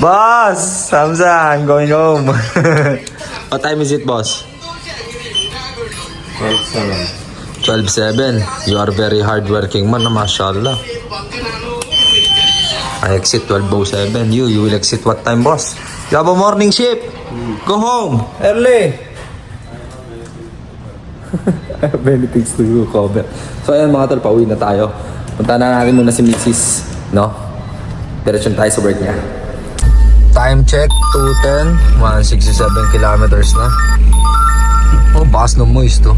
Boss! Hamza, I'm going home. what time is it, boss? 12-7. You are very hardworking man, mashallah. I exit 12.07. You, you will exit what time, boss? You have a morning shift. Go home. Early. I have many things to do, cover. So, ayan mga tol, pauwi na tayo. Punta na natin muna si Mrs. No? Diretsyon tayo sa work niya. Time check, 210. 167 kilometers na. Oh, bakas ng moist to.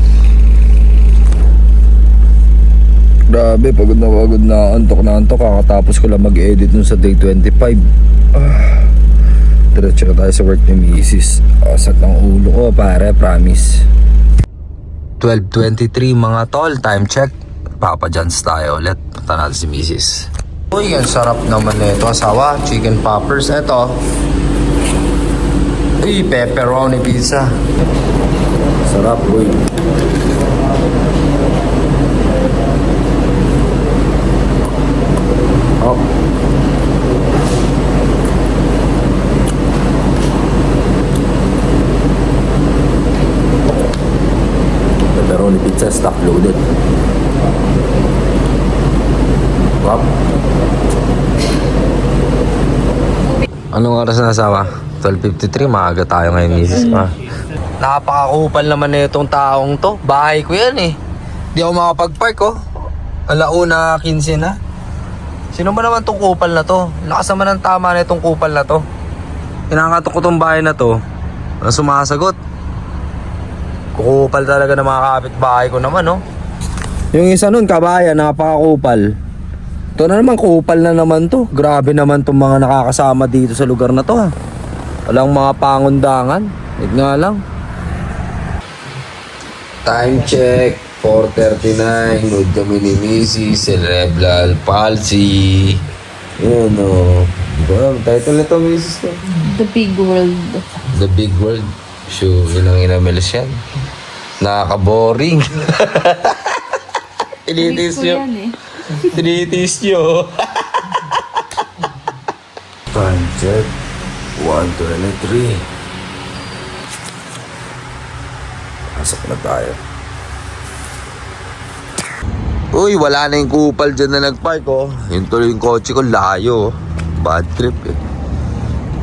Grabe, pagod na pagod na. Antok na antok. Kakatapos ko lang mag-edit nun sa day 25. Ah. Diretso tayo sa work ni Mrs. Asat ng ulo ko, pare. Promise. 12.23 mga tol. Time check. Papa John's tayo ulit. Natin si Mrs. Uy, ang sarap naman nito. Asawa, chicken poppers. Ito. Uy, pepperoni pizza. Sarap, uy. Oh. Pepperoni pizza, stuff loaded. Anong oras na asawa? 12.53, maaga tayo ngayon, misis pa. Napakakupal naman na itong taong to. Bahay ko yan eh. Di ako makapag-park oh. Alauna 15 na. Sino ba naman tong kupal na to? Lakas naman ng tama na itong kupal na to. Inangatok ko tong bahay na to. Walang sumasagot. Kukupal talaga ng mga kapitbahay ko naman, no? Yung isa nun, kabayan, napakakupal. Ito na naman, kupal na naman to. Grabe naman tong mga nakakasama dito sa lugar na to, ha. Walang mga pangundangan. Wait nga lang. Time check, 4.39. Mood kami ni Missy, cerebral palsy. Yun, o. Oh. Title nito, Mrs. to. The big world. The Big World. Sure, ilang inamelis yan. Nakaka-boring. Tinitis Ko nyo. yan eh. Tinitis nyo. Time check. 123. Pasok na tayo. Uy, wala na yung kupal dyan na nagpark oh. Yung tuloy yung kotse ko, layo oh. Bad trip eh.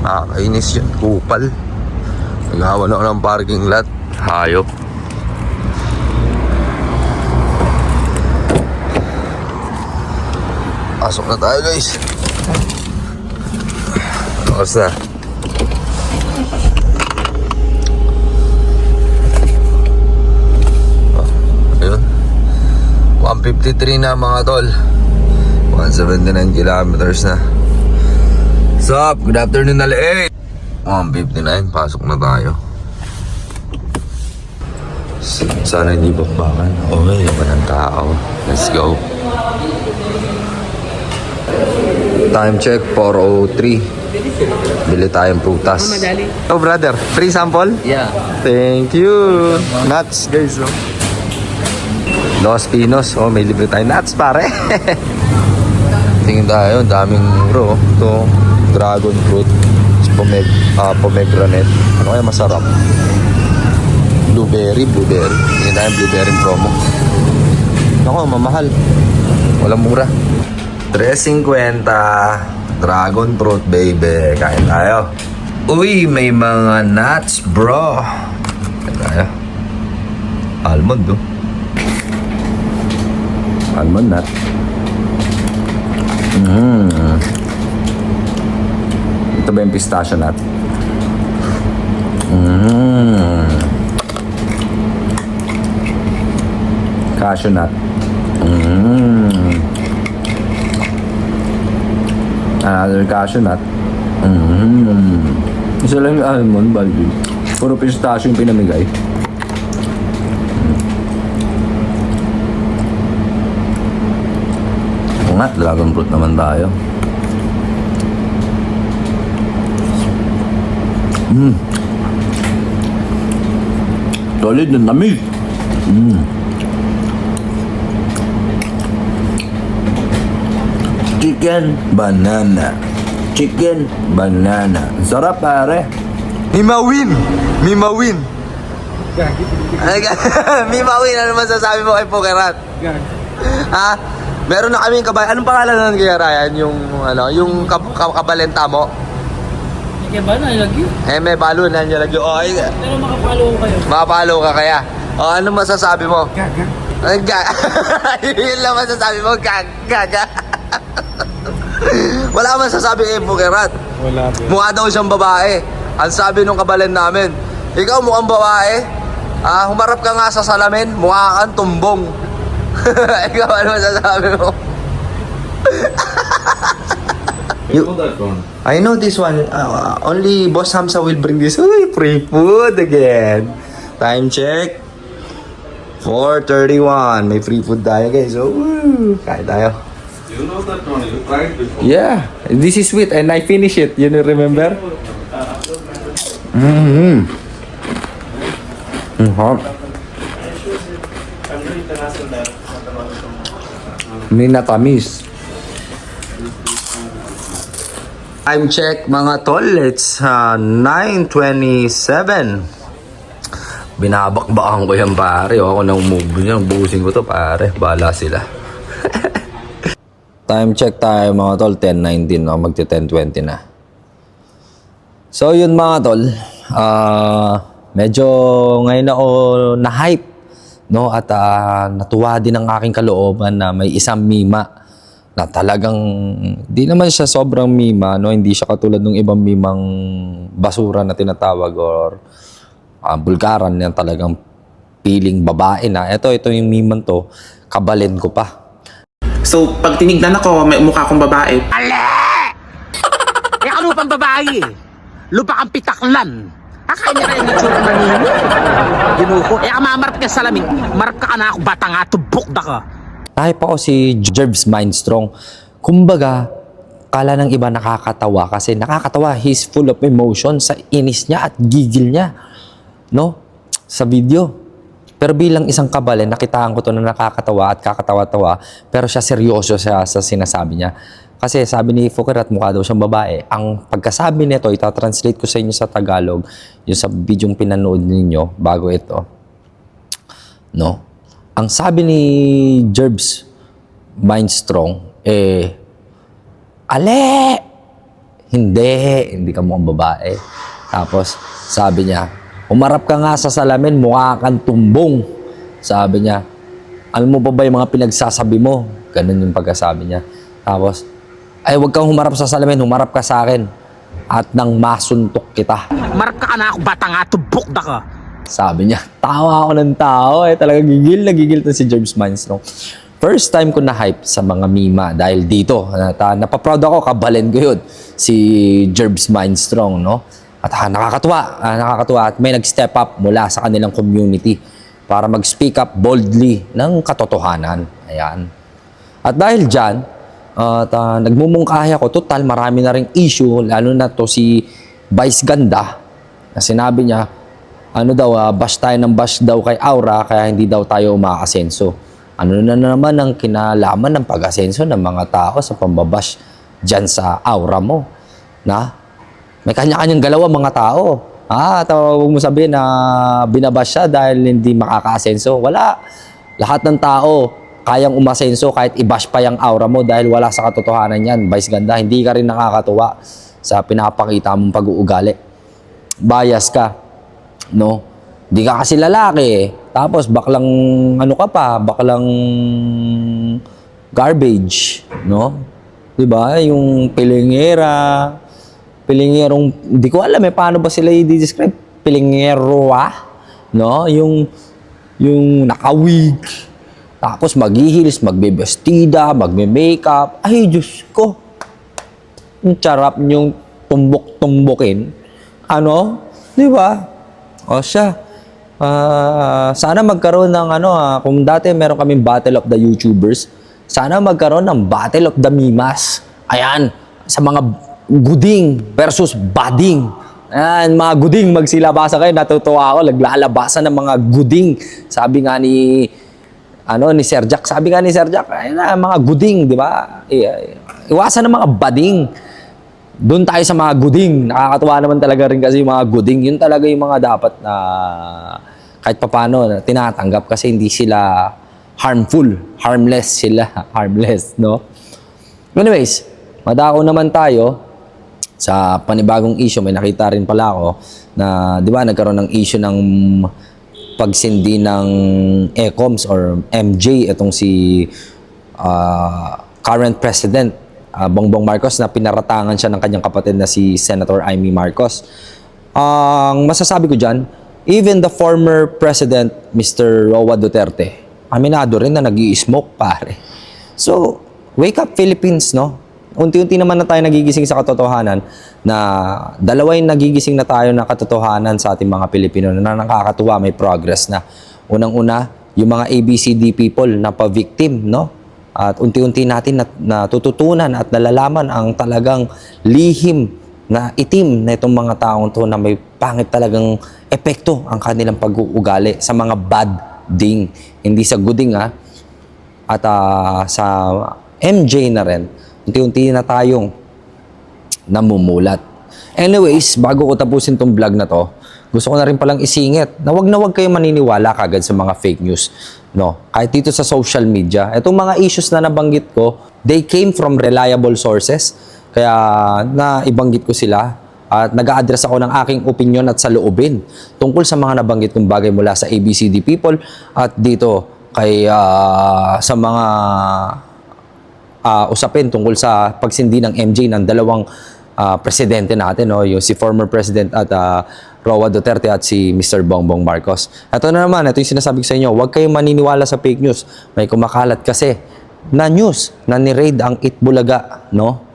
Nakakainis yun, kupal. Naghawan ako ng parking lot. Hayop. Pasok na tayo guys. Oras na. Oh, ayun. 153 na mga tol. 179 kilometers na. Sup? Good afternoon na 159, pasok na tayo. Sana hindi bakbakan. Okay, iba ng tao. Let's go. Time check, 4.03. Bili tayong prutas. Oh, brother. Free sample? Yeah. Thank you. Nuts, guys. Oh. Los Pinos. Oh, may libre tayo nuts, pare. Tingin tayo, daming bro. Ito, dragon fruit. Pomeg ah, pomegranate. Ano kaya masarap? Blueberry, blueberry. Tingin tayo blueberry promo. Ako, mamahal. Walang mura. 3.50. Dragon fruit, baby. Kain tayo. Uy, may mga nuts, bro. Kain tayo. Almond, oh. Almond nut. Mm. Ito ba yung pistachio nut? Mm. Cashew nut. Mm. Another cashew nut. Mm. Isa lang yung almond, balbi. Puro pistachio yung pinamigay. Oo nga, dragon fruit naman tayo. Mm. Solid na lamig. Mm. Chicken banana. chicken, banana. Sarap pare. Mimawin! Mimawin! Mimawin, ano masasabi mo kay Pokerat? Ha? Meron na kaming kabay. Anong pangalan nun kaya Ryan? Yung, ano, yung kab- kab- kabalenta mo? Kaya ba na ilagyo? Eh, may balo na niya lagi. Oh, ay, Pero makapalo ko kayo. makapalo ka kaya. Oh, ano masasabi mo? Gaga. Ay, gaga. Yun lang masasabi mo, gaga. gaga. Wala ka masasabi kay Pokerat. Wala din. Mukha daw siyang babae. Ang sabi nung kabalen namin, ikaw mukhang babae. Ah, humarap ka nga sa salamin, mukha kang tumbong. ikaw ano masasabi mo? you, I know this one. Uh, only Boss Hamza will bring this. Uy, free food again. Time check. 4.31. May free food tayo guys. So, woo, kain tayo. You know that one, you tried before. Yeah, this is sweet and I finish it. You know, remember? Mm-hmm. Mm-hmm. Minatamis. Time check mga tol. It's uh, 9.27. Binabakbakan ko yan pare. O, Ako nang move niya. Buusin ko to pare. Bala sila. Time check tayo mga tol, 10.19 no, magti 10.20 na. So yun mga tol, ah medyo ngayon ako na-hype no? At ah, natuwa din ang aking kalooban na may isang mima na talagang di naman siya sobrang mima no? Hindi siya katulad ng ibang mimang basura na tinatawag or ah, bulgaran yan talagang piling babae na. Ito ito yung miman to. Kabalin ko pa So, pag tinignan ako, may mukha akong babae. Eh ano pang babae? Lupa kang pitaklan. Akain niya rin yung tsura na niya. Ginuko. Eh amamarap ka sa lamin. Marap ka ka na ako bata nga. Tubok da ka. Tayo pa ako si Jerbs Mindstrong. Kumbaga, kala ng iba nakakatawa kasi nakakatawa. He's full of emotion sa inis niya at gigil niya. No? Sa video. Pero bilang isang kabale, nakitaan ko to na nakakatawa at kakatawa-tawa. Pero siya seryoso siya sa sinasabi niya. Kasi sabi ni Fukerat, mukha daw siyang babae. Ang pagkasabi nito, itatranslate ko sa inyo sa Tagalog, yung sa bidyong pinanood ninyo bago ito. No? Ang sabi ni Jerbs Mindstrong, eh, Ale! Hindi, hindi ka mukhang babae. Tapos, sabi niya, umarap ka nga sa salamin, mukha kang tumbong. Sabi niya, alam mo ba ba yung mga pinagsasabi mo? Ganun yung pagkasabi niya. Tapos, ay, huwag kang humarap sa salamin, humarap ka sa akin. At nang masuntok kita. Marap ka na ako bata nga. Tubok da ka. Sabi niya, tawa ako ng tao eh. Talaga gigil na gigil to si James Mindstrong. First time ko na-hype sa mga mima dahil dito. Nata, napaproud ako, kabalin ko yun. Si Jerbs Mindstrong, no? At ah, nakakatuwa, ah, nakakatuwa. At may nag-step up mula sa kanilang community para mag-speak up boldly ng katotohanan. Ayan. At dahil dyan, at ah, nagmumungkahi ako, total marami na ring issue, lalo na to si Vice Ganda, na sinabi niya, ano daw, ah, bash tayo ng bash daw kay Aura, kaya hindi daw tayo umaasenso. Ano na naman ang kinalaman ng pag-asenso ng mga tao sa pambabash dyan sa aura mo? Na? May kanya-kanyang galaw ang mga tao. Ah, tawag mo sabihin na binabash siya dahil hindi makaka-asenso. Wala. Lahat ng tao kayang umasenso kahit i-bash pa yung aura mo dahil wala sa katotohanan yan. Vice ganda, hindi ka rin nakakatuwa sa pinapakita mong pag-uugali. Bias ka. No? Di ka kasi lalaki eh. Tapos baklang ano ka pa, baklang garbage, no? 'Di ba? Yung pilingera, pilingerong, di ko alam eh paano ba sila i-describe? Pilingero ah, no? Yung yung nakawig. Tapos maghihils, magbebestida, magme-makeup. Ay, Diyos ko. Ang charap niyong tumbok-tumbokin. Ano? Di ba? O siya. Ah, sana magkaroon ng ano ah, kung dati meron kaming Battle of the YouTubers, sana magkaroon ng Battle of the Mimas. Ayan, sa mga guding versus bading. Ayan, mga guding, magsilabasa kayo. Natutuwa ako, naglalabasan ng mga guding. Sabi nga ni, ano, ni Sir Jack. Sabi nga ni Sir Jack, ayun na, mga guding, di ba? Iwasan ng mga bading. doon tayo sa mga guding. Nakakatuwa naman talaga rin kasi yung mga guding. Yun talaga yung mga dapat na kahit papano na tinatanggap kasi hindi sila harmful. Harmless sila. Harmless, no? Anyways, madako naman tayo sa panibagong issue. May nakita rin pala ako na, di ba, nagkaroon ng issue ng pagsindi ng ECOMS or MJ, itong si ah, current president, ah, Bongbong Marcos, na pinaratangan siya ng kanyang kapatid na si Senator Amy Marcos. Ang masasabi ko dyan, even the former president, Mr. Roa Duterte, aminado rin na nag smoke pare. So, wake up Philippines, no? Unti-unti naman na tayo nagigising sa katotohanan na dalawa yung nagigising na tayo na katotohanan sa ating mga Pilipino na nakakatuwa, may progress na. Unang-una, yung mga ABCD people na pa-victim, no? At unti-unti natin nat- natututunan at nalalaman ang talagang lihim na itim na itong mga taong to na may pangit talagang epekto ang kanilang pag-uugali sa mga bad ding. Hindi sa gooding ah. At ah, sa MJ na rin, unti-unti na tayong namumulat. Anyways, bago ko tapusin tong vlog na to, gusto ko na rin palang isingit na wag na wag kayo maniniwala kagad sa mga fake news. No? Kahit dito sa social media, itong mga issues na nabanggit ko, they came from reliable sources. Kaya na ibanggit ko sila at nag-a-address ako ng aking opinion at saloobin tungkol sa mga nabanggit kong bagay mula sa ABCD people at dito kay ah, sa mga ah, usapin tungkol sa pagsindi ng MJ ng dalawang ah, presidente natin, no? yung si former president at ah, Roa Duterte at si Mr. Bongbong Marcos. Ito na naman, ito yung sinasabi ko sa inyo, huwag kayong maniniwala sa fake news. May kumakalat kasi na news na ni-raid ang Itbulaga, no?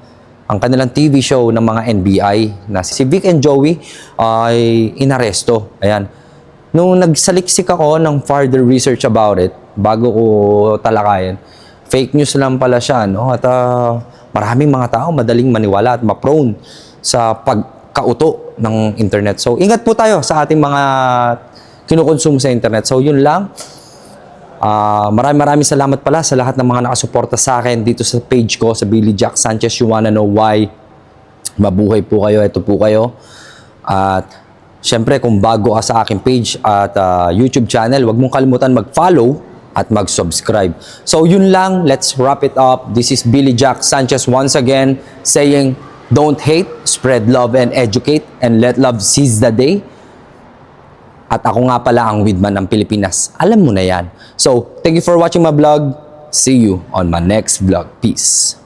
ang kanilang TV show ng mga NBI na si Vic and Joey ay inaresto. Ayan. Nung nagsaliksik ako ng further research about it, bago ko talakayin, fake news lang pala siya, no? At ah, maraming mga tao madaling maniwala at ma-prone sa pagkauto ng internet. So, ingat po tayo sa ating mga kinukonsume sa internet. So, yun lang. Ah, maraming maraming salamat pala sa lahat ng mga nakasuporta sa akin dito sa page ko, sa Billy Jack Sanchez. You wanna know why? Mabuhay po kayo, ito po kayo. At syempre, kung bago ka sa aking page at ah, YouTube channel, huwag mong kalimutan mag-follow at mag-subscribe. So yun lang, let's wrap it up. This is Billy Jack Sanchez once again saying, don't hate, spread love and educate, and let love seize the day. At ako nga pala ang Widman ng Pilipinas. Alam mo na yan. So, thank you for watching my vlog. See you on my next vlog. Peace.